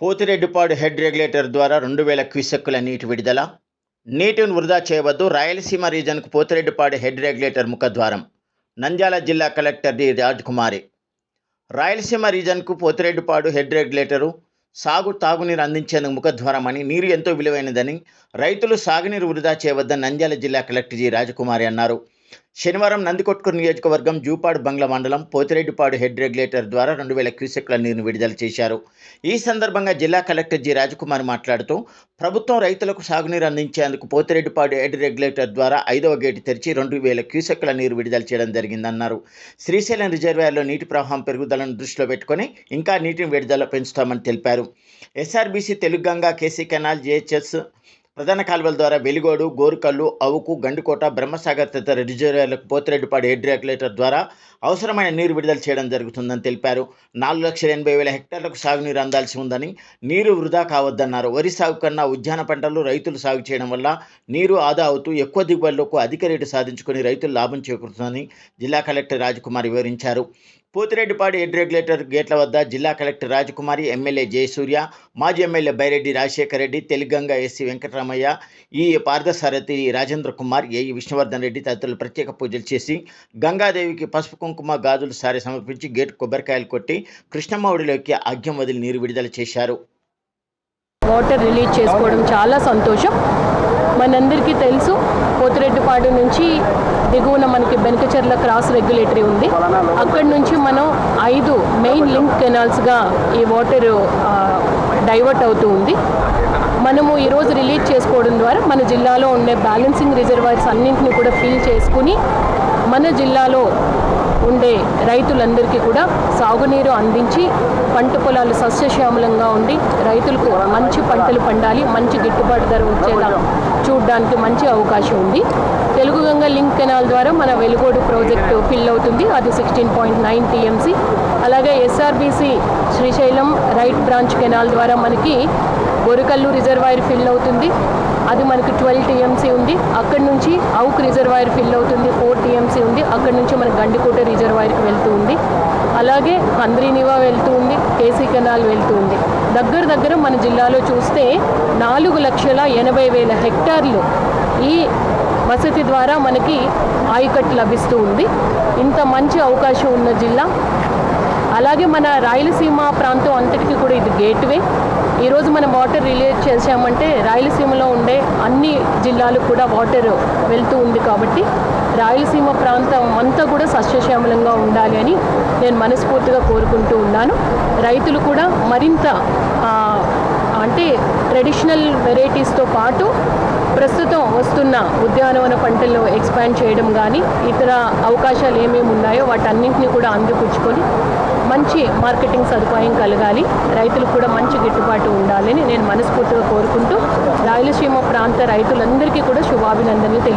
Pothireddypadu head regulator ద్వారా రెండు వేల క్యూసెక్కుల నీటి విడుదల. నీటిని వృధా చేయవద్దు. రాయలసీమ రీజన్కు పోతిరెడ్డిపాడు హెడ్ రెగ్యులేటర్ ముఖద్వారం. నంద్యాల జిల్లా కలెక్టర్ డి. రాజ్కుమారి. రాయలసీమ రీజన్కు పోతిరెడ్డిపాడు హెడ్ రెగ్యులేటరు సాగు తాగునీరు అందించేందుకు ముఖద్వారం అని నీరు ఎంతో విలువైనదని రైతులు సాగునీరు వృధా చేయవద్దని నంద్యాల జిల్లా కలెక్టర్ జి. రాజకుమారి అన్నారు. శనివారం నందికొట్కూరు నియోజకవర్గం జూపాడు బంగ్లా మండలం పోతిరెడ్డిపాడు హెడ్ రెగ్యులేటర్ ద్వారా రెండు వేల క్యూసెక్ల నీరును విడుదల చేశారు. ఈ సందర్భంగా జిల్లా కలెక్టర్ జి రాజకుమార్ మాట్లాడుతూ ప్రభుత్వం రైతులకు సాగునీరు అందించేందుకు పోతిరెడ్డిపాడు హెడ్ రెగ్యులేటర్ ద్వారా ఐదవ గేటు తెరిచి రెండు వేల క్యూసెక్ల నీరు విడుదల చేయడం జరిగిందన్నారు. శ్రీశైలం రిజర్వాయర్లో నీటి ప్రవాహం పెరుగుదలను దృష్టిలో పెట్టుకొని ఇంకా నీటిని విడుదల పెంచుతామని తెలిపారు. SRBC Teluganga KC canal JHS ప్రధాన కాలువల ద్వారా వెలిగోడు గోరుకల్లు అవుకు గండికోట బ్రహ్మసాగర్ తదితర రిజర్వాయర్లకు పోతిరెడ్డిపాడు హెడ్ రెగ్యులేటర్ ద్వారా అవసరమైన నీరు విడుదల చేయడం జరుగుతుందని తెలిపారు. నాలుగు లక్షల ఎనభై వేల హెక్టార్లకు సాగునీరు అందాల్సి ఉందని నీరు వృధా కావద్దన్నారు. వరి సాగు కన్నా ఉద్యాన పంటలు రైతులు సాగు చేయడం వల్ల నీరు ఆదా అవుతూ ఎక్కువ దిగుబడులకు అధిక రేటు సాధించుకొని రైతులు లాభం చేకూరుతుందని జిల్లా కలెక్టర్ రాజకుమార్ వివరించారు. పోతిరెడ్డిపాడు హెడ్ రెగ్యులేటర్ గేట్ల వద్ద జిల్లా కలెక్టర్ రాజకుమారి ఎమ్మెల్యే జయసూర్య మాజీ MLA Byreddy Rajasekhara Reddy Teluganga SC Venkataramaiah E Parthasarathi Rajendra Kumar AE Vishnuvardhan Reddy తదితరులు ప్రత్యేక పూజలు చేసి గంగాదేవికి పసుపు కుంకుమ గాజులు సారి సమర్పించి గేట్ కొబ్బరికాయలు కొట్టి కృష్ణమ్మఒడిలోకి అగ్యం వదిలి నీరు విడుదల చేశారు. వాటర్ రిలీజ్ చేసుకోవడం చాలా సంతోషం. మనందరికీ తెలుసు పోతిరెడ్డిపాడు నుంచి దిగువన మనకి బెనకచెర్ల క్రాస్ రెగ్యులేటరీ ఉంది. అక్కడి నుంచి మనం ఐదు మెయిన్ లింక్ కెనాల్స్గా ఈ వాటర్ డైవర్ట్ అవుతూ ఉంది. మనము ఈరోజు రిలీజ్ చేసుకోవడం ద్వారా మన జిల్లాలో ఉండే బ్యాలెన్సింగ్ రిజర్వాయర్స్ అన్నింటినీ కూడా ఫిల్ చేసుకుని మన జిల్లాలో ఉండే రైతులందరికీ కూడా సాగునీరు అందించి పంట పొలాలు సస్యశ్యామలంగా ఉండి రైతులకు మంచి పంటలు పండాలి మంచి గిట్టుబాటు ధర వచ్చేలా చూడడానికి మంచి అవకాశం ఉంది. తెలుగు గంగ లింక్ కెనాల్ ద్వారా మన వెలుగోడు ప్రాజెక్టు ఫిల్ అవుతుంది. అది సిక్స్టీన్ పాయింట్ నైన్ టీఎంసీ. అలాగే SRBC Srisailam right branch canal ద్వారా మనకి గొరకల్లు రిజర్వాయర్ ఫిల్ అవుతుంది. అది మనకి ట్వెల్వ్ టీఎంసీ ఉంది. అక్కడి నుంచి అవుక్ రిజర్వాయర్ ఫిల్ అవుతుంది. ఫోర్ టీఎంసీ ఉంది. అక్కడి నుంచి మనకి గండికోట రిజర్వాయర్కి వెళ్తూ ఉంది. అలాగే కంద్రీనివా వెళ్తూ ఉంది కేసీ కెనాల్ వెళ్తూ ఉంది. దగ్గర దగ్గర మన జిల్లాలో చూస్తే నాలుగు లక్షల ఎనభై వేల హెక్టార్లు ఈ వసతి ద్వారా మనకి ఆయకట్టు లభిస్తూ ఉంది. ఇంత మంచి అవకాశం ఉన్న జిల్లా. అలాగే మన రాయలసీమ ప్రాంతం అంతటికి కూడా ఇది గేట్వే. ఈరోజు మనం వాటర్ రిలీజ్ చేసామంటే రాయలసీమలో ఉండే అన్ని జిల్లాలకు కూడా వాటర్ వెళ్తూ ఉంది కాబట్టి రాయలసీమ ప్రాంతం అంతా కూడా సస్యశ్యామలంగా ఉండాలి అని నేను మనస్ఫూర్తిగా కోరుకుంటూ ఉన్నాను. రైతులు కూడా మరింత అంటే ట్రెడిషనల్ వెరైటీస్తో పాటు ప్రస్తుతం వస్తున్న ఉద్యానవన పంటల్లో ఎక్స్పాండ్ చేయడం కానీ ఇతర అవకాశాలు ఏమేమి ఉన్నాయో వాటన్నింటినీ కూడా అందిపుచ్చుకొని మంచి మార్కెటింగ్ సదుపాయం కలగాలి. రైతులకు కూడా మంచి గిట్టుబాటు ఉండాలని నేను మనస్ఫూర్తిగా కోరుకుంటూ రాయలసీమ ప్రాంత రైతులందరికీ కూడా శుభాభినందనలు తెలియ